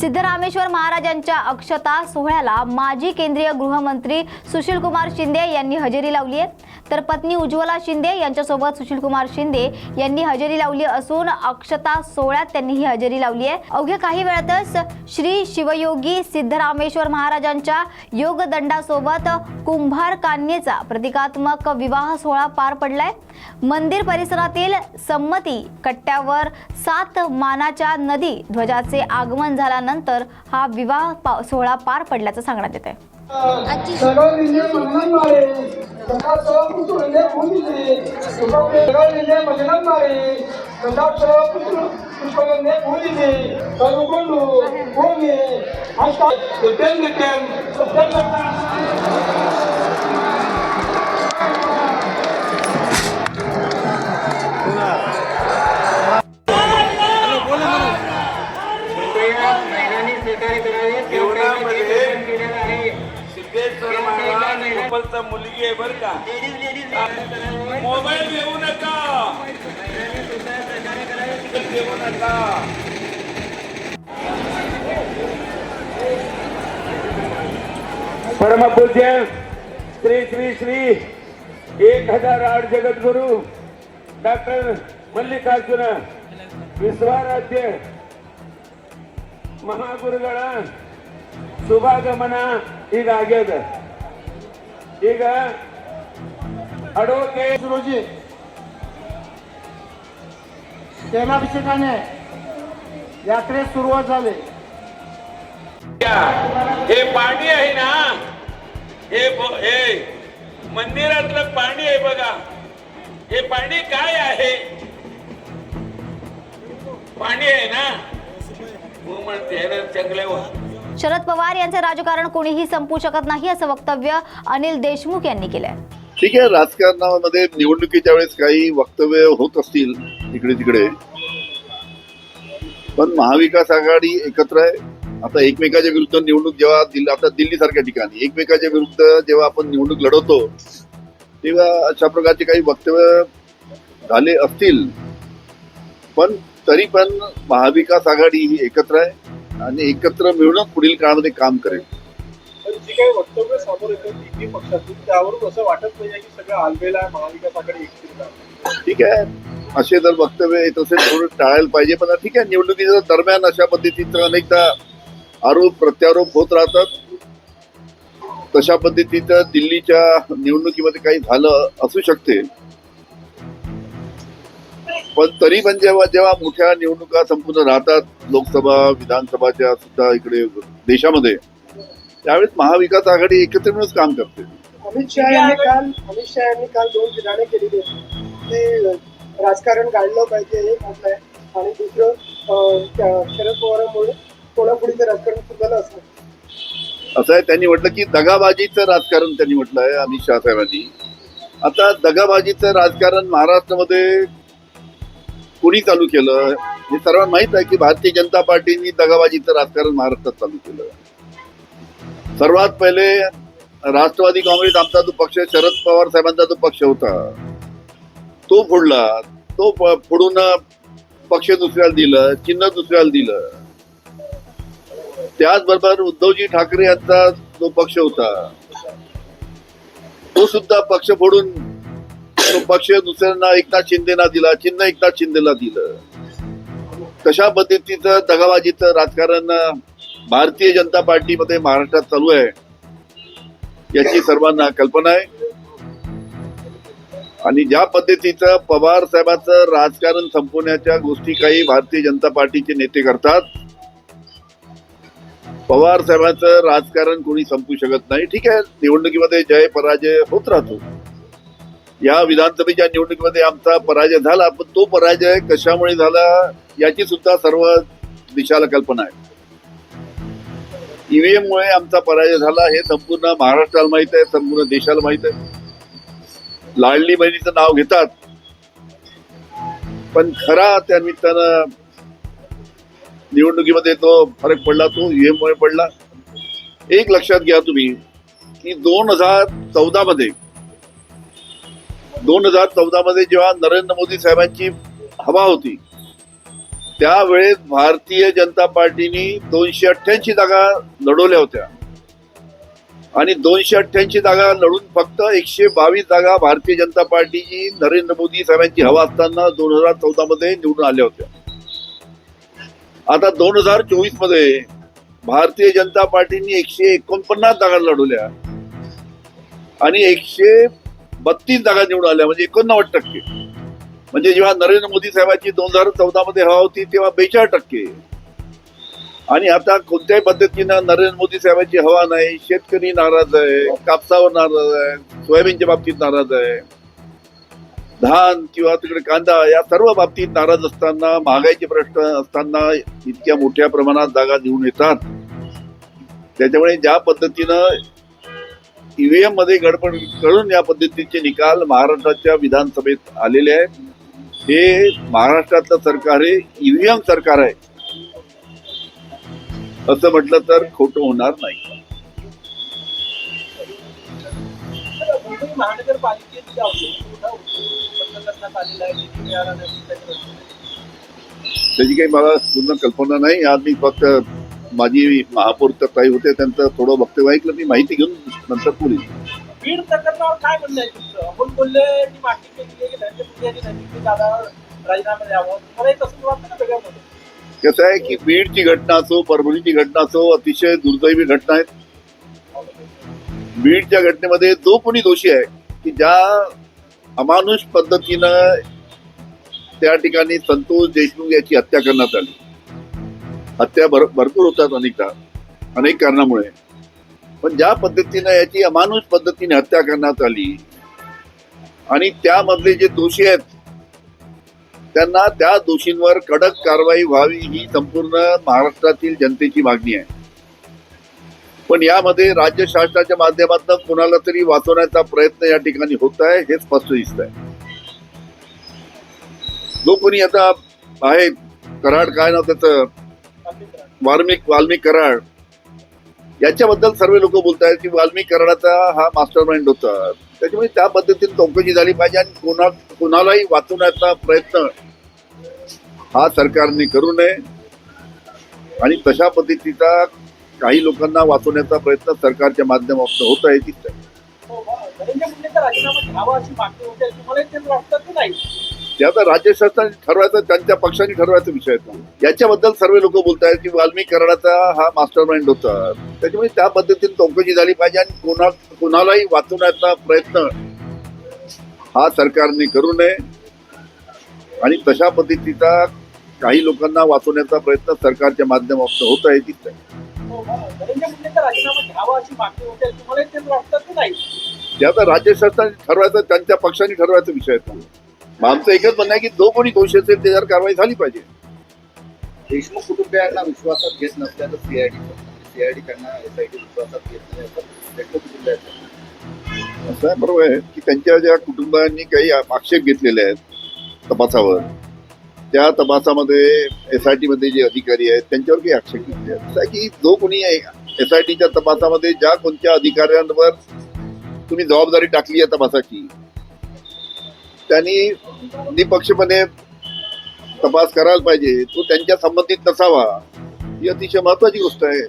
सिद्धरामेश्वर महाराजांच्या अक्षता सोहळ्याला माजी केंद्रीय गृहमंत्री सुशीलकुमार शिंदे यांनी हजेरी लावली आहे. तर पत्नी उज्ज्वला शिंदे यांच्यासोबत सुशीलकुमार शिंदे यांनी हजेरी लावली असून अक्षता सोहळ्यात त्यांनी ही हजेरी लावली आहे. अवघ्या काही वेळातच श्री शिवयोगी सिद्धरामेश्वर महाराजांच्या योगदंडासोबत कुंभार कान्येचा प्रतिकात्मक विवाह सोहळा पार पडलाय. मंदिर परिसरातील संमती कट्ट्यावर सात मानाच्या नदी ध्वजाचे आगमन झाल्यानंतर हा विवाह पा- सोहळा पार पडल्याचं सांगण्यात येत आहे महाराज गोपालचा मुलगी आहे बर का मोबाईल देऊ नका देऊ नका परमपूज्य श्री श्री श्री एक हजार आठ जगद्गुरु डॉक्टर मल्लिकार्जुन विश्वाराध्य ಮಹಾಗುರುಗಳ ಶುಭಾಗಮನ ಈಗ ಆಗ್ಯದ ಈಗ ಅಡೋಕೆ रोजी तेलाभिषेकाने यात्रेस सुरुवात झाली हे पाणी आहे ना हे ब- हे मंदिरातलं पाणी आहे बघा हे पाणी काय आहे पाणी आहे ना हो म्हणते ना चांगलं शरद पवार यांचे राजकारण कोणीही संपू शकत नाही असं वक्तव्य अनिल देशमुख यांनी केलंय. ठीक आहे राजकारणामध्ये निवडणुकीच्या वेळेस काही वक्तव्य होत असतील इकडे तिकडे पण महाविकास आघाडी एकत्र आहे. आता एकमेकाच्या विरुद्ध निवडणूक जेव्हा दिल्ली आता दिल्ली सारख्या ठिकाणी एकमेकाच्या विरुद्ध जेव्हा आपण निवडणूक लढवतो तेव्हा अशा प्रकारचे काही वक्तव्य झाले असतील. पण तरी पण महाविकास आघाडी ही एकत्र आहे. आणि एकत्र मिळूनच पुढील काळामध्ये काम करेल पण जी काही वक्तव्य समोर येतं तिन्ही पक्षातून त्यावरून असं वाटत नाही की सगळं आलबेला आहे महाविकास आघाडी एकत्रित आहे. ठीक आहे. असे जर वक्तव्य येत असेल थोडं टाळायला पाहिजे पण ठीक आहे निवडणुकीच्या दरम्यान अशा पद्धतीचं अनेकदा आरोप प्रत्यारोप होत राहतात. तशा पद्धतीचं दिल्लीच्या निवडणुकीमध्ये काही झालं असू शकते. पण तरी पण जेव्हा जेव्हा मोठ्या निवडणुका संपूर्ण राहतात लोकसभा विधानसभाच्या सुद्धा इकडे देशामध्ये त्यावेळेस महाविकास आघाडी एकत्र मिळूनच काम करते. अमित शहा यांनी काल अमित शहा यांनी काल दोन विधाने केलेली होती ते राजकारण गाळलं पाहिजे हे म्हटलंय आणि दुसरं शरद पवारांमुळे कोणापुढीचं राजकारण सुधारलं असं. असं आहे त्यांनी म्हटलं की दगाबाजीचं राजकारण त्यांनी म्हटलं आहे अमित शहा साहेबांनी. आता दगाबाजीचं राजकारण महाराष्ट्रामध्ये कोणी चालू केलं? हे सर्वांना माहीत आहे की भारतीय जनता पार्टीने दगाबाजीचं राजकारण महाराष्ट्रात चालू केलं. सर्वात पहिले राष्ट्रवादी काँग्रेस आमचा जो पक्ष शरद पवार साहेबांचा जो पक्ष होता तो फोडला. तो फोडून पक्ष दुसऱ्याला दिलं चिन्ह दुसऱ्याला दिलं. त्याचबरोबर उद्धवजी ठाकरे यांचा जो पक्ष होता तो सुद्धा पक्ष फोडून पक्ष दुसऱ्यांना एकनाथ शिंदेना दिला चिन्ह एकनाथ शिंदेला दिलं. कशा पद्धतीचं दगाबाजीचं राजकारण भारतीय जनता पार्टीमध्ये महाराष्ट्रात चालू आहे याची सर्वांना कल्पना आहे. आणि ज्या पद्धतीचं पवार साहेबांचं राजकारण संपवण्याच्या गोष्टी काही भारतीय जनता पार्टीचे नेते करतात पवार साहेबांचं राजकारण कोणी संपू शकत नाही. ठीक आहे निवडणुकीमध्ये जय पराजय होत राहतो. या विधानसभेच्या निवडणुकीमध्ये आमचा पराजय झाला पण तो पराजय कशामुळे झाला याची सुद्धा सर्व दिशाला कल्पना आहे. ईव्हीएम मुळे आमचा पराजय झाला हे संपूर्ण महाराष्ट्राला माहीत आहे संपूर्ण देशाला माहीत आहे. लाडली बहिणीचं नाव घेतात. पण खरा त्या निमित्तानं निवडणुकीमध्ये तो फरक पडला तो ईव्हीएम मुळे पडला. एक लक्षात घ्या तुम्ही की दोन हजार चौदा मध्ये दोन हजार चौदा मध्ये जेव्हा नरेंद्र मोदी साहेबांची हवा होती त्यावेळेस भारतीय जनता पार्टीने दोनशे अठ्ठ्याऐंशी जागा लढवल्या होत्या. आणि दोनशे अठ्ठ्याऐंशी जागा लढून फक्त एकशे बावीस जागा भारतीय जनता पार्टीची नरेंद्र मोदी साहेबांची हवा असताना दोन हजार चौदा मध्ये निवडून आल्या होत्या. आता दोन हजार चोवीसमध्ये भारतीय जनता पार्टीने एकशे एकोणपन्नास जागा लढवल्या. आणि एकशे बत्तीस जागा निवडून आल्या म्हणजे एकोणनव्वद टक्के. म्हणजे जेव्हा नरेंद्र मोदी साहेबांची दोन हजार चौदा मध्ये हवा होती तेव्हा बेचाळीस टक्के. आणि आता कोणत्याही पद्धतीनं नरेंद्र मोदी साहेबांची हवा नाही शेतकरी नाराज आहे कापसावर नाराज आहे सोयाबीनच्या बाबतीत नाराज आहे. धान किंवा तिकडे कांदा या सर्व बाबतीत नाराज असताना महागाईचे प्रश्न असताना इतक्या मोठ्या प्रमाणात जागा निवडून येतात. त्याच्यामुळे ज्या पद्धतीनं ईव्हीएममध्ये गडबड करून या पद्धतीचे निकाल महाराष्ट्राच्या विधानसभेत आलेले आहेत. हे महाराष्ट्रातलं सरकार हे ईव्हीएम सरकार आहे. असं म्हटलं तर खोटं होणार नाही. त्याची काही मला पूर्ण कल्पना नाही. आज मी फक्त माझी महापौर तर ताई होते त्यांचं थोडं वक्तव्य ऐकलं मी माहिती घेऊन नंतर पुढे बीड प्रकरणावर काय म्हणणं आहे तुमचं? आपण बोलले की मागणी केली आहे की धनंजय मुंडे यांनी नैतिक जागावर राजीनामा द्यावा? तुम्हाला तसंच वाटतं ना वेगळ्या मध्ये कसं आहे की बीडची घटना असो परभणीची घटना असो अतिशय दुर्दैवी घटना आहेत बीडच्या घटनेमध्ये जो कोणी दोषी आहे की ज्या अमानुष पद्धतीनं त्या ठिकाणी संतोष देशमुख याची हत्या करण्यात आली. हत्या भर भरपूर होतात अनेकदा अनेक कारणामुळे. पण ज्या पद्धतीनं याची अमानुष पद्धतीने हत्या करण्यात आली आणि त्यामधले जे दोषी आहेत त्यांना त्या दोषींवर कडक कारवाई व्हावी ही संपूर्ण महाराष्ट्रातील जनतेची मागणी आहे. पण यामध्ये राज्य शासनाच्या माध्यमातून कोणाला तरी वाचवण्याचा प्रयत्न या ठिकाणी होत आहे हे स्पष्ट दिसत आहे. जो कोणी आता आहे कराड काय ना त्याचं? वाल्मिक वाल्मिक कराड याच्याबद्दल सर्व लोक बोलत आहेत की वाल्मिक कराडाचा हा मास्टर माइंड होता. त्याच्यामुळे त्या पद्धतीने चौकशी झाली पाहिजे आणि कोणा कोणालाही वाचवण्याचा प्रयत्न हा सरकारने करू नये. आणि तशा पद्धतीचा काही लोकांना वाचवण्याचा प्रयत्न सरकारच्या माध्यमातून होत आहे दिसत आहे ते आता राज्य शासनाने ठरवायचं त्यांच्या पक्षाने ठरवायचा विषय आहे याच्याबद्दल सर्व लोक बोलत आहेत की वाल्मिक कराडाचा हा मास्टर माइंड होता. त्याच्यामुळे त्या पद्धतीने चौकशी झाली पाहिजे आणि कोणा कोणालाही वाचवण्याचा प्रयत्न हा सरकारने करू नये. आणि तशा पद्धतीचा काही लोकांना वाचवण्याचा प्रयत्न सरकारच्या माध्यमातून होत आहे तिथं आहे. ते आता राज्य शासनाने ठरवायचं त्यांच्या पक्षाने ठरवायचा विषय आहे मग आमचं एकच म्हणणं आहे की जो कोणी दोषी असेल त्याच्यावर कारवाई झाली पाहिजे. देशमुख कुटुंबियांना विश्वासात घेत नसल्याचं सीआयडी सीआयडी त्यांना एसआयटी विश्वासात घेत नाही असं देशमुख कुटुंबियांचं असं आहे बरोबर आहे की त्यांच्या ज्या कुटुंबांनी काही आक्षेप घेतलेले आहेत तपासावर त्या तपासामध्ये एस आय टी मध्ये जे अधिकारी आहेत त्यांच्यावर काही आक्षेप घेतले आहेत. असं की जो कोणी एस आय टीच्या तपासामध्ये ज्या कोणत्या अधिकाऱ्यांवर तुम्ही जबाबदारी टाकली आहे तपासाची त्यांनी निपक्षपणे तपास करायला पाहिजे. तो त्यांच्या संबंधित नसावा. ही अतिशय महत्वाची गोष्ट आहे.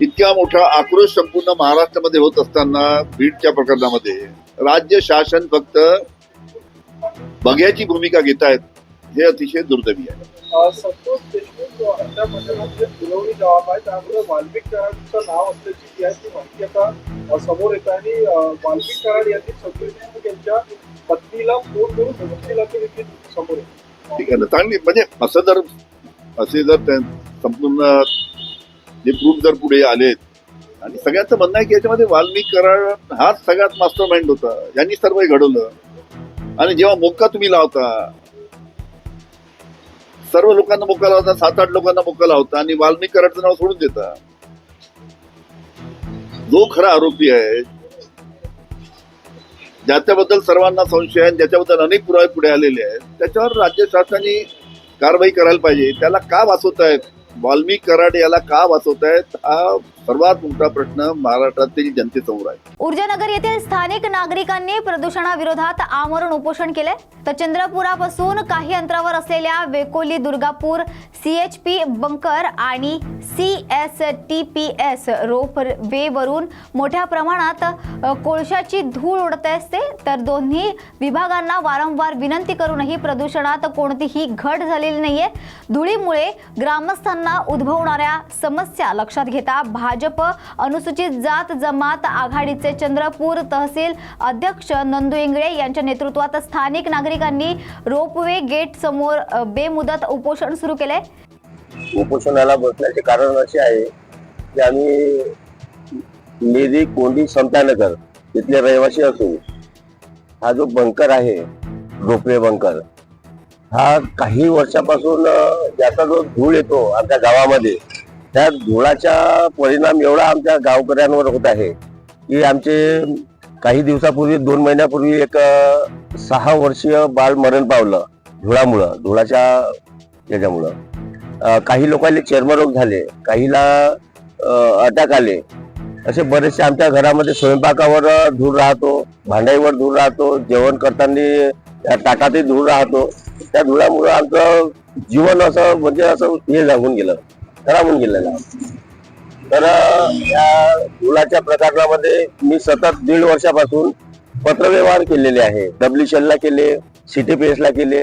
इतक्या मोठा आक्रोश संपूर्ण महाराष्ट्रामध्ये होत असताना बीडच्या प्रकरणामध्ये. राज्य शासन फक्त बघ्याची भूमिका घेत आहेत हे अतिशय दुर्दैवी आहे. नाव पत्नीला फोन करून धमकी देखील समोर ठीक आहे ना. चांगली म्हणजे असं जर असे जर संपूर्ण जे प्रूफ जर पुढे आलेत आणि सगळ्यांचं म्हणणं आहे की याच्यामध्ये वाल्मिक कराड हाच सगळ्यात मास्टर माइंड होता. यांनी सर्व घडवलं. आणि जेव्हा मोका तुम्ही लावता सर्व लोकांना मोका लावता सात आठ लोकांना मोका लावता आणि वाल्मिक कराडचं नाव सोडून देता. जो खरा आरोपी आहे ज्याच्याबद्दल सर्वांना संशय आहे ज्याच्याबद्दल अनेक पुरावे पुढे आलेले आहेत त्याच्यावर राज्य शासनाने कारवाई करायला पाहिजे. त्याला का वाचवत आहेत वाल्मिक कराड याला का वाचवत आहेत हा सर्वात मोठा प्रश्न महाराष्ट्रातील जनतेसमोर आहे. ऊर्जानगर येथील स्थानिक नागरिकांनी प्रदूषणाविरोधात आमरण उपोषण केले तर चंद्रपुरापासून काही अंतरावर असलेल्या वेकोली दुर्गापूर सीएचपी बंकर आणि C S T P S rope वेवरून मोठ्या प्रमाणात कोळशाची धूळ उडत असते. तर दोन्ही विभागांना वारंवार विनंती करूनही प्रदूषणात कोणतीही घट झालेली नाहीये. धुळीमुळे ग्रामस्थांना उद्भवणाऱ्या समस्या लक्षात घेता भाजप अनुसूचित जात जमात आघाडीचे चंद्रपूर तहसील अध्यक्ष नंदू इंगळे यांच्या नेतृत्वात स्थानिक नागरिकांनी रोपवे गेट समोर बेमुदत उपोषण सुरू केले उपोषणाला बसण्याचे कारण असे आहे की आम्ही मेरी कोंडी समतानगर इथले रहिवासी असून हा जो बंकर आहे रोपवे बंकर हा काही वर्षापासून ज्याचा जो धूळ येतो आमच्या गावामध्ये त्या धुळाचा परिणाम एवढा आमच्या गावकऱ्यांवर होत आहे की आमचे काही दिवसापूर्वी दोन महिन्यापूर्वी एक सहा वर्षीय बाळ मरण पावलं धुळामुळं धुळाच्या याच्यामुळं. काही लोकांना चर्मरोग झाले काहीला अटॅक आले. असे बरेचसे आमच्या घरामध्ये स्वयंपाकावर धूर राहतो भांडाईवर धूर राहतो जेवण करताना त्या ताटातही धूर राहतो. त्या धुळामुळं आमचं जीवन असं म्हणजे असं हे लागून गेलं. खराब होऊन तर या मुलाच्या प्रकरणामध्ये मी सतत दीड वर्षापासून पत्रव्यवहार केलेले आहे. डब्ल्यूशेलला केले सिटी सीटीपीएसला केले.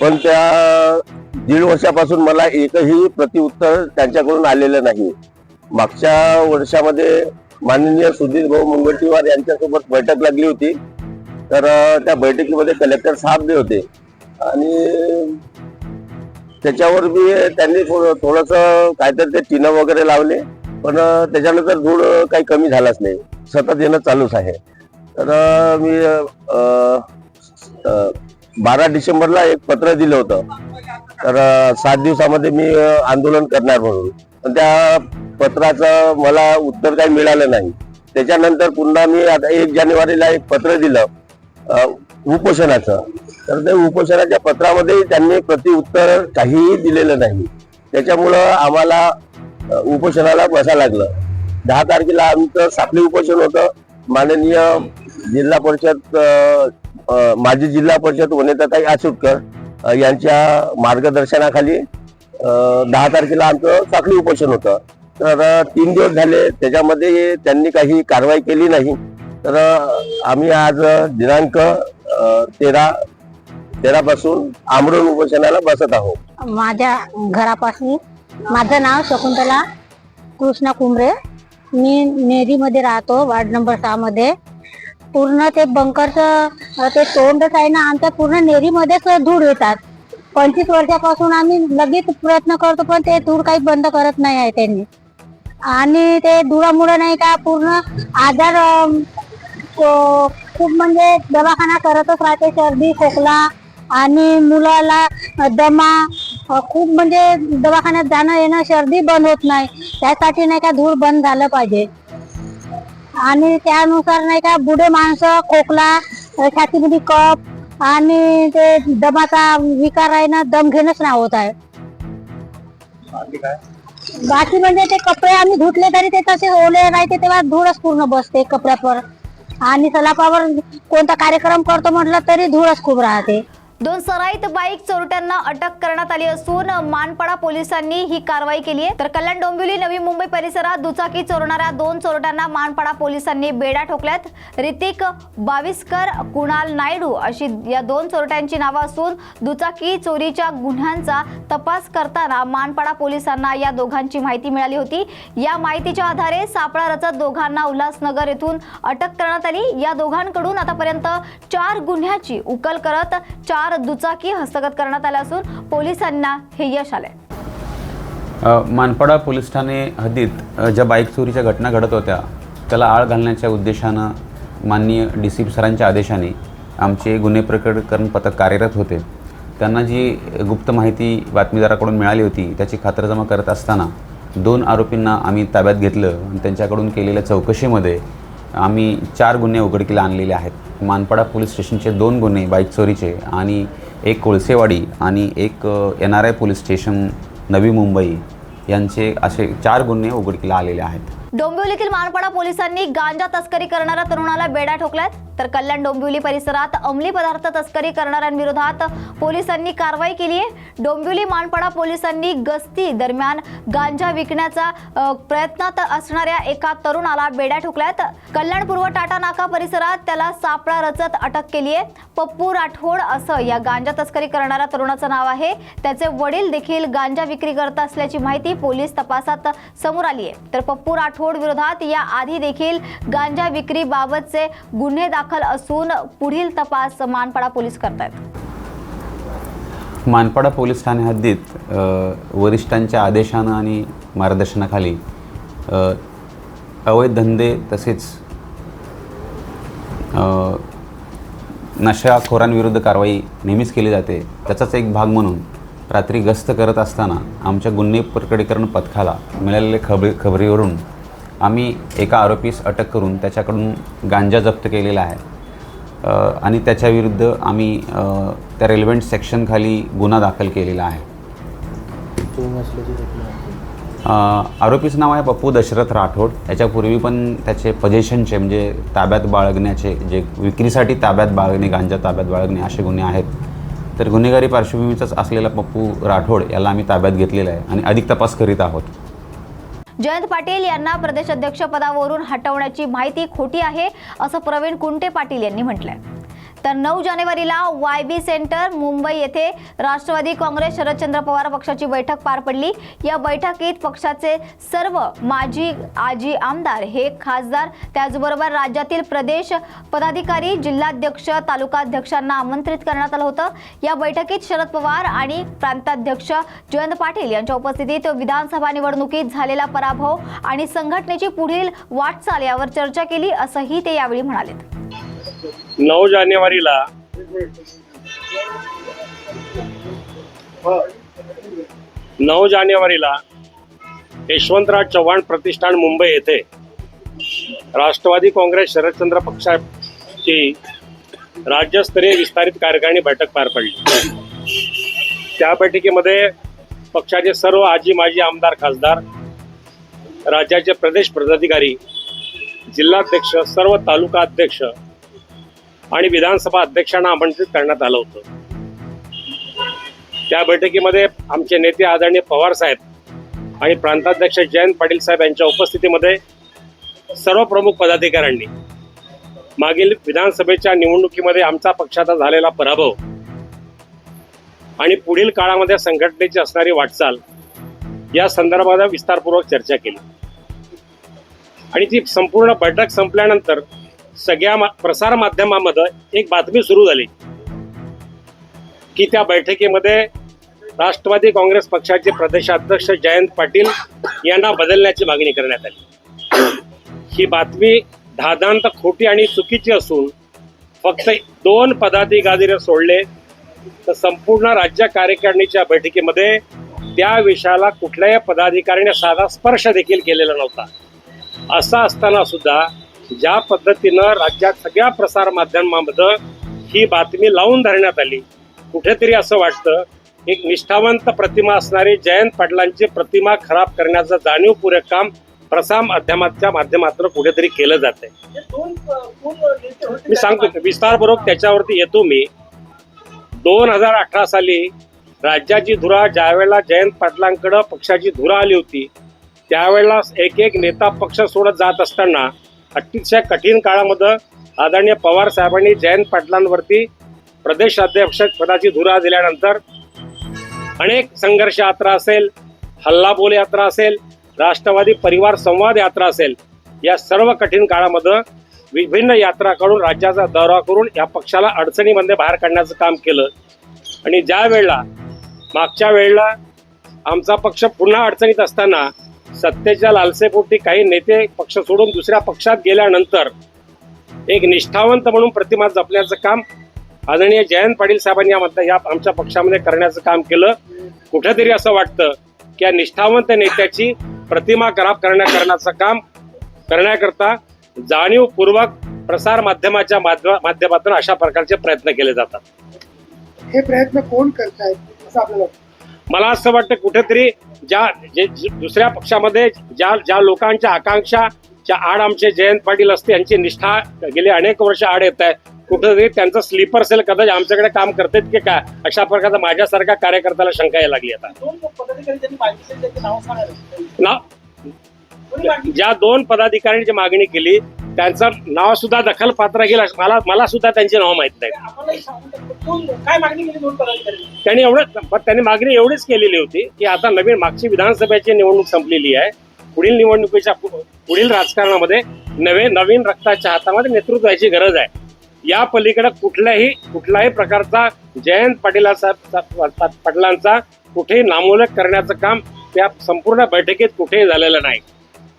पण त्या दीड वर्षापासून मला एकही प्रतिउत्तर त्यांच्याकडून आलेलं नाही. मागच्या वर्षामध्ये माननीय सुधीर भाऊ मुनगंटीवार यांच्यासोबत बैठक लागली होती. तर त्या बैठकीमध्ये कलेक्टर साहेब होते. आणि त्याच्यावर बी त्यांनी थोडस काहीतरी ते टिनं वगैरे लावले. पण त्याच्यानंतर धूळ काही कमी झालाच नाही. सतत येणं चालूच आहे. तर मी बारा डिसेंबरला एक पत्र दिलं होतं. तर सात दिवसामध्ये मी आंदोलन करणार म्हणून. पण त्या पत्राचं मला उत्तर काही मिळालं नाही. त्याच्यानंतर पुन्हा मी आता एक जानेवारीला एक पत्र दिलं उपोषणाचं. तर त्या उपोषणाच्या पत्रामध्ये त्यांनी प्रतिउत्तर काहीही दिलेलं नाही. त्याच्यामुळं आम्हाला उपोषणाला बसायला लागलं. दहा तारखेला आमचं साखळी उपोषण होतं. माननीय जिल्हा परिषद माजी जिल्हा परिषद वनिताताई आसुटकर यांच्या मार्गदर्शनाखाली दहा तारखेला आमचं साखळी उपोषण होतं. तर तीन दिवस झाले. त्याच्यामध्ये त्यांनी काही कारवाई केली नाही. तर आम्ही आज दिनांक तेरा तेरापासून आमरण उपोषणाला बसत आहोत. माझ्या घरापासून माझं नाव शकुंतला कृष्णा कुंबरे. मी नेरीमध्ये राहतो वार्ड नंबर सहा मध्ये. पूर्ण ते बंकरचं ते तोंडच आहे ना आमच्या पूर्ण नेरीमध्येच धूळ येतात. पंचवीस वर्षापासून आम्ही लगेच प्रयत्न करतो पण ते धूळ काही बंद करत नाही आहे त्यांनी. आणि ते धुळामुळे नाही का पूर्ण आजार खूप म्हणजे दवाखाना करतच राहते सर्दी खोकला आणि मुलाला दमा खूप म्हणजे दवाखान्यात जाणं येणं सर्दी बंद होत नाही. त्यासाठी नाही का धूळ बंद झालं पाहिजे. आणि त्यानुसार नाही का बुडे माणसं खोकला छातीमध्ये कप आणि ते दमाचा विकार आहे ना दम घेणंच नाही होत आहे. बाकी म्हणजे ते कपडे आम्ही धुतले तरी ते तसे ओले राहते तेव्हा धूळच पूर्ण बसते कपड्यावर. आणि सलापावर कोणता कार्यक्रम करतो म्हटलं तरी धूळच खूप राहते. दोन सराईत बाईक चोरट्यांना अटक करण्यात आली असून मानपाडा पोलिसांनी ही कारवाई केली आहे. तर कल्याण डोंबिवली नवी मुंबई परिसरात दुचाकी चोरणाऱ्या दोन चोरट्यांना मानपाडा पोलिसांनी बेड्या ठोकल्यात. ऋतिक बाविस्कर कुणाल नायडू अशी या दोन चोरट्यांची नावं असून दुचाकी चोरीच्या गुन्ह्यांचा तपास करताना मानपाडा पोलिसांना या दोघांची माहिती मिळाली होती. या माहितीच्या आधारे सापळा रचत दोघांना उल्हासनगर येथून अटक करण्यात आली. या दोघांकडून आतापर्यंत चार गुन्ह्याची उकल करत चार दुचाकी हस्तगत करण्यात आल्या असून पोलिसांना हे यश आले मानपाडा पोलीस ठाणे हद्दीत ज्या बाईक चोरीच्या घटना घडत होत्या त्याला आळ घालण्याच्या उद्देशानं माननीय डी सी सरांच्या आदेशाने आमचे गुन्हे प्रकटीकरण पथक कार्यरत होते. त्यांना जी गुप्त माहिती बातमीदाराकडून मिळाली होती त्याची खातरजमा करत असताना दोन आरोपींना आम्ही ताब्यात घेतलं आणि त्यांच्याकडून केलेल्या चौकशीमध्ये आम्ही चार गुन्हे उघडकीला आणलेले आहेत. मानपाडा पोलीस स्टेशनचे दोन गुन्हे बाईक चोरीचे आणि एक कोळसेवाडी आणि एक N R I police station Navi Mumbai यांचे असे चार गुन्हे उघडकीला आलेले आहेत. डोंबिवलीतील मानपाडा पोलिसांनी गांजा तस्करी करणाऱ्या तरुणाला बेड्या ठोकल्यात. तर कल्याण डोंबिवली परिसरात अंमली पदार्थ तस्करी करणाऱ्यांविरोधात पोलिसांनी कारवाई केली आहे. डोंबिवली मानपाडा पोलिसांनी गस्ती दरम्यान गांजा विकण्याचा प्रयत्नात असणाऱ्या एका तरुणाला बेड्या ठोकल्यात. कल्याण पूर्व टाटा नाका परिसरात त्याला सापळा रचत अटक केली आहे. पप्पू राठोड असं या गांजा तस्करी करणाऱ्या तरुणाचं नाव आहे. त्याचे वडील देखील गांजा विक्री करत असल्याची माहिती पोलीस तपासात समोर आली आहे. तर पप्पू राठोड विरोधात या आधी देखील गांजा विक्रीबाबतचे गुन्हे दाखल असून पुढील तपास मानपाडा पोलीस करतायत. मानपाडा पोलीस ठाणे हद्दीत वरिष्ठांच्या आदेशानं आणि मार्गदर्शनाखाली अवैध धंदे तसेच नशाखोरांविरुद्ध कारवाई नेहमीच केली जाते त्याचाच एक भाग म्हणून रात्री गस्त करत असताना आमच्या गुन्हे प्रकटीकरण पथकाला मिळालेल्या खबरी खबरीवरून आम्ही एका आरोपीस अटक करून त्याच्याकडून गांजा जप्त केलेला आहे. आणि त्याच्याविरुद्ध आम्ही त्या रेल्वेंट सेक्शनखाली गुन्हा दाखल केलेला आहे. आरोपीचं नाव आहे पप्पू दशरथ राठोड. याच्यापूर्वी पण त्याचे पजेशनचे म्हणजे ताब्यात बाळगण्याचे जे विक्रीसाठी ताब्यात बाळगणे गांजा ताब्यात बाळगणे असे गुन्हे आहेत. तर गुन्हेगारी पार्श्वभूमीचाच असलेला पप्पू राठोड याला आम्ही ताब्यात घेतलेला आहे आणि अधिक तपास करीत आहोत. जयंत पाटील यांना प्रदेश अध्यक्ष पदावरून हटवण्याची माहिती खोटी आहे असं प्रवीण कुंटे पाटील यांनी म्हटलंय. तर नऊ जानेवारीला वाय बी सेंटर मुंबई येथे राष्ट्रवादी काँग्रेस शरदचंद्र पवार पक्षाची बैठक पार पडली. या बैठकीत पक्षाचे सर्व माजी आजी आमदार हे खासदार त्याचबरोबर राज्यातील प्रदेश पदाधिकारी जिल्हाध्यक्ष तालुकाध्यक्षांना आमंत्रित करण्यात आलं होतं. या बैठकीत शरद पवार आणि प्रांताध्यक्ष जयंत पाटील यांच्या उपस्थितीत विधानसभा निवडणुकीत झालेला पराभव आणि संघटनेची पुढील वाटचाल यावर चर्चा केली असंही ते यावेळी म्हणाले नऊ जानेवारीला नऊ जानेवारीला यशवंतराव चव्हाण प्रतिष्ठान मुंबई येथे राष्ट्रवादी काँग्रेस शरदचंद्र पक्षाची राज्यस्तरीय विस्तारित कार्यकारिणी बैठक पार पडली. त्या बैठकीमध्ये पक्षाचे सर्व आजी माजी आमदार खासदार राज्याचे प्रदेश पदाधिकारी जिल्हाध्यक्ष सर्व तालुका अध्यक्ष आणि विधानसभा अध्यक्षांना आमंत्रित करण्यात आलं होतं. त्या बैठकीमध्ये आमचे नेते आदरणीय पवार साहेब आणि प्रांताध्यक्ष जयंत पाटील साहेब यांच्या उपस्थितीमध्ये सर्व प्रमुख पदाधिकाऱ्यांनी मागील विधानसभेच्या निवडणुकीमध्ये आमचा पक्षाचा झालेला पराभव आणि पुढील काळामध्ये संघटनेची असणारी वाटचाल या संदर्भात विस्तारपूर्वक चर्चा केली. आणि ती संपूर्ण बैठक संपल्यानंतर सगळ्या प्रसार माध्यमामध्ये एक बातमी सुरू झाली. की त्या बैठकीमध्ये राष्ट्रवादी काँग्रेस पक्षाचे प्रदेशाध्यक्ष जयंत पाटील यांना बदलण्याची मागणी करण्यात आली. ही बातमी धादांत खोटी आणि चुकीची असून फक्त दोन पदाधिकारी सोडले तर संपूर्ण राज्य कार्यकारिणीच्या बैठकीमध्ये त्या विषयाला कुठल्याही पदाधिकाऱ्याने साधा स्पर्श देखील केलेला नव्हता. असं असताना सुद्धा ज्या पद्धतीनं राज्यात सगळ्या प्रसार माध्यमांमध्ये ही बातमी लावून धरण्यात आली कुठेतरी असं वाटतं एक निष्ठावंत प्रतिमा असणारी जयंत पाटलांची प्रतिमा खराब करण्याचं जाणीवपूर्वक काम प्रसार माध्यमाच्या माध्यमातून कुठेतरी केलं जाते मी सांगतो विस्तारपूर्वक त्याच्यावरती येतो मी. दोन हजार अठरा साली राज्याची धुरा ज्यावेळेला जयंत पाटलांकडं पक्षाची धुरा आली होती त्यावेळेला एक एक नेता पक्ष सोडत जात असताना अतिशय कठीण काळामध्ये आदरणीय पवार साहेबांनी जयंत पाटलांवरती प्रदेश अध्यक्ष पदाची धुरा दिल्यानंतर अनेक संघर्ष यात्रा असेल हल्लाबोल यात्रा असेल राष्ट्रवादी परिवार संवाद यात्रा असेल या सर्व कठीण काळामध्ये विभिन्न यात्रा काढून राज्याचा दौरा करून या पक्षाला अडचणीमध्ये बाहेर काढण्याचं काम केलं. आणि ज्या वेळेला मागच्या वेळेला आमचा पक्ष पुन्हा अडचणीत असताना सत्तेच्या लालसेपोटी काही नेते पक्ष सोडून दुसऱ्या पक्षात गेल्यानंतर एक निष्ठावंत म्हणून प्रतिमा जपण्याचं काम आदरणीय जयंत पाटील साहेबांनी या या आमच्या पक्षामध्ये करण्याचं काम केलं. कुठेतरी असं वाटतं की या निष्ठावंत नेत्याची प्रतिमा खराब करण्या करण्याचं काम करण्याकरता जाणीवपूर्वक प्रसार माध्यमाच्या माध्यमातून अशा प्रकारचे प्रयत्न केले जातात. हे प्रयत्न कोण करतायत असं आपल्याला मला असं वाटतं कुठेतरी ज्या जे दुसऱ्या पक्षामध्ये ज्या ज्या लोकांच्या आकांक्षा च्या आड आमचे जयंत पाटील असते यांची निष्ठा गेली अनेक वर्ष आड येत आहे. कुठेतरी त्यांचं स्लीपर सेल कदाचित आमच्याकडे काम करतात की काय? अशा प्रकारचा माझ्यासारख्या कार्यकर्त्याला शंका यायला लागली आता. दोन ज्या दोन पदाधिकाऱ्यांनी जी मागणी केली त्यांचं नाव सुद्धा दखल पात्र असं मला मला सुद्धा त्यांचे नाव माहीत नाही. त्यांनी एवढं त्यांनी मागणी एवढीच केलेली होती की आता नवीन मागची विधानसभेची निवडणूक संपलेली आहे. पुढील निवडणुकीच्या पुढील राजकारणामध्ये नवे नवीन रक्ताच्या हातामध्ये नेतृत्व याची गरज आहे. या पलीकडे कुठल्याही कुठल्याही प्रकारचा जयंत पाटीलाचा पाटलांचा कुठेही नामोलक करण्याचं काम त्या संपूर्ण बैठकीत कुठेही झालेलं नाही.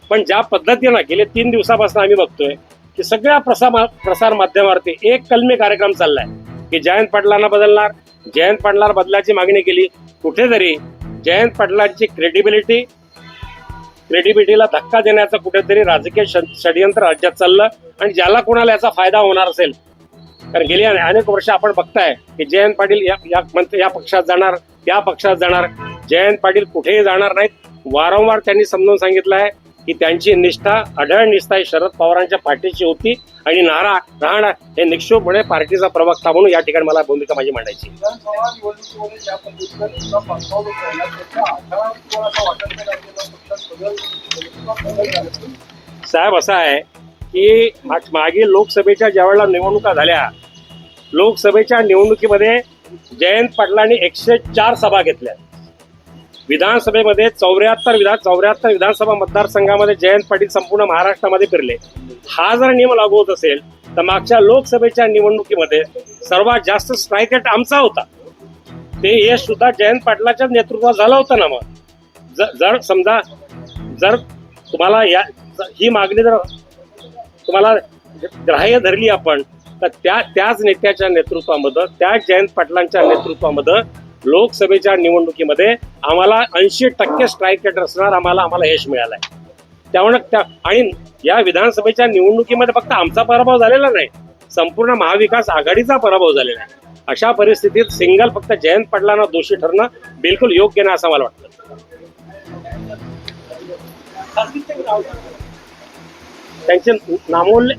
पण ज्या पद्धतीनं गेले तीन दिवसापासून आम्ही बघतोय की सगळ्या प्रसार प्रसार माध्यमावरती एक कलमी कार्यक्रम चाललाय. की जयंत पाटलांना बदलणार जयंत पाटलांना बदलाची मागणी केली. कुठेतरी जयंत पाटलांची क्रेडिबिलिटी क्रेडिबिलिटीला धक्का देण्याचं कुठेतरी राजकीय षडयंत्र राज्यात चाललं आणि ज्याला कोणाला याचा फायदा होणार असेल. कारण गेली अनेक वर्ष आपण बघताय की जयंत पाटील या या मंत्री या पक्षात जाणार त्या पक्षात जाणार. जयंत पाटील कुठेही जाणार नाहीत. वारंवार त्यांनी समजावून सांगितलं आहे. की त्यांची निष्ठा अढळ निष्ठा ही शरद पवारांच्या पाठीची होती आणि नारा राहणार हे निक्षोभमुळे पार्टीचा प्रवक्ता म्हणून या ठिकाणी मला भूमिका माझी मांडायची. साहेब असं साहेब असा आहे की मागील मागे लोकसभेच्या ज्यावेळेला निवडणुका झाल्या लोकसभेच्या निवडणुकीमध्ये जयंत पाटलांनी एकशे चार सभा घेतल्या. विधानसभेमध्ये चौऱ्याहत्तर विधान चौऱ्याहत्तर विधानसभा मतदारसंघामध्ये जयंत पाटील संपूर्ण महाराष्ट्रामध्ये फिरले. हा जर नियम लागू होत असेल तर मागच्या लोकसभेच्या निवडणुकीमध्ये सर्वात जास्त स्ट्राईक रेट आमचा होता. ते यश सुद्धा जयंत पाटलाच्या नेतृत्वात झालं होतं ना मग. जर समजा जर तुम्हाला या ही मागणी जर तुम्हाला ग्राह्य धरली आपण तर त्या त्याच नेत्याच्या नेतृत्वामध्ये त्या जयंत पाटलांच्या नेतृत्वामध्ये लोकसभेच्या निवडणुकीमध्ये आम्हाला ऐंशी टक्के स्ट्राईक रेट असणार आम्हाला आम्हाला यश मिळालंय. त्यामुळे त्या आणि या विधानसभेच्या निवडणुकीमध्ये फक्त आमचा पराभव झालेला नाही संपूर्ण महाविकास आघाडीचा पराभव झालेला आहे. अशा परिस्थितीत सिंगल फक्त जयंत पाटलांना दोषी ठरणं बिलकुल योग्य नाही असं मला वाटतं. त्यांचे नामोल्य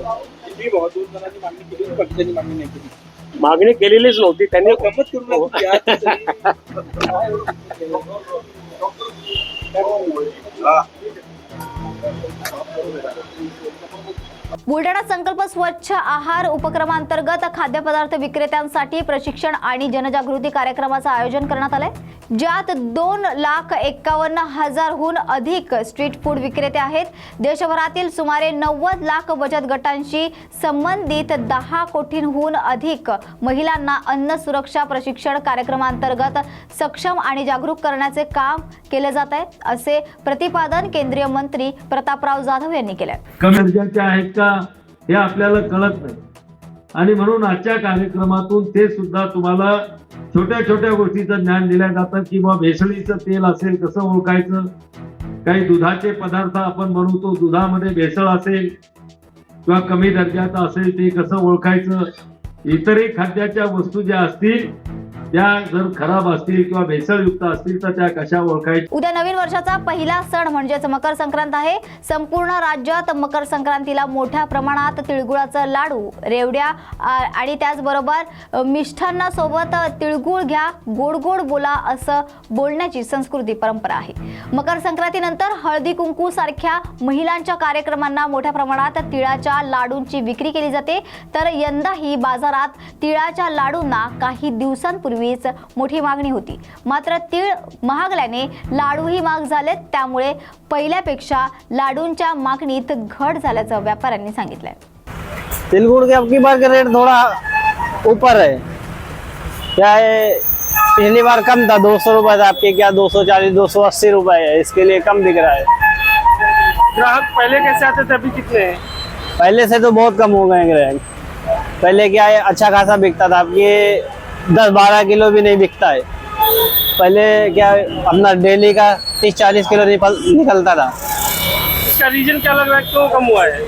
किती जणांनी मागणी केली पक्षांनी मागणी नाही केली मागणी केलेलीच नव्हती त्यांनी गंमत करू नका. या बुलढाणा संकल्प स्वच्छ आहार उपक्रमांतर्गत खाद्यपदार्थ विक्रेत्यांसाठी प्रशिक्षण आणि जनजागृती कार्यक्रमाचं आयोजन करण्यात आलंय. ज्यात दोन लाख एक्कावन्न हजारहून अधिक स्ट्रीट फूड विक्रेते आहेत. देशभरातील सुमारे नव्वद लाख बचत गटांशी संबंधित दहा कोटींहून अधिक महिलांना अन्न सुरक्षा प्रशिक्षण कार्यक्रमांतर्गत सक्षम आणि जागरूक करण्याचे काम केले जात आहे असे प्रतिपादन केंद्रीय मंत्री प्रतापराव जाधव यांनी केलं का हे आपल्याला कळत नाही. आणि म्हणून आजच्या कार्यक्रमातून ते सुद्धा तुम्हाला छोट्या छोट्या गोष्टीचं ज्ञान दिल्या जातं की बा भेसळीचं तेल असेल कसं ओळखायचं? काही दुधाचे पदार्थ आपण म्हणू तो दुधामध्ये भेसळ असेल किंवा कमी दर्जाचं असेल ते कसं ओळखायचं? इतरही खाद्याच्या वस्तू ज्या असतील त्या जर खराब असतील किंवा भेसळयुक्त असतील तर त्या कशा ओळखायच्या? उद्या नवीन वर्षाचा पहिला सण म्हणजेच मकर संक्रांत आहे. संपूर्ण राज्यात मकर संक्रांतीला मोठ्या प्रमाणात तिळगुळाचं लाडू रेवड्या आणि त्याचबरोबर मिष्ठांनासोबत तिळगुळ घ्या गोड गोड बोला असं बोलण्याची संस्कृती परंपरा आहे. मकर संक्रांतीनंतर हळदी कुंकू सारख्या महिलांच्या कार्यक्रमांना मोठ्या प्रमाणात तिळाच्या लाडूंची विक्री केली जाते. तर यंदाही बाजारात तिळाच्या लाडूंना काही दिवसांपूर्वी दिवसांपूर्वीच मोठी मागणी होती. मात्र तीळ महागल्याने लाडूही महाग झालेत. त्यामुळे पहिल्यापेक्षा लाडूंच्या मागणीत घट झाल्याचं व्यापाऱ्यांनी सांगितलंय. तिलगुड़ के अब की बार का रेट थोड़ा ऊपर है क्या है? पिछली बार कम था दो सौ रुपये था आपके क्या दो सौ चालीस दो सौ अस्सी रुपये है? इसके लिए कम दिख रहा है। ग्राहक पहले कैसे आते थे अभी कितने हैं? पहले से तो बहुत कम हो गए हैं ग्राहक। पहले क्या है अच्छा खासा बिकता था अब ये दस बारह किलो भी नहीं बिकता है। पहले क्या अपना डेली का तीस चालीस किलो निकल निकलता था। इसका रीजन क्या लग रहा है? क्यों कम हुआ है?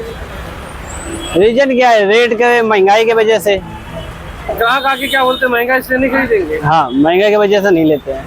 रीजन क्या है? रेट के महँगाई के वजह से। ग्राहक आके क्या बोलते हैं महँगा इसलिए नहीं खरीदेंगे? हाँ महँगाई की वजह से नहीं लेते हैं।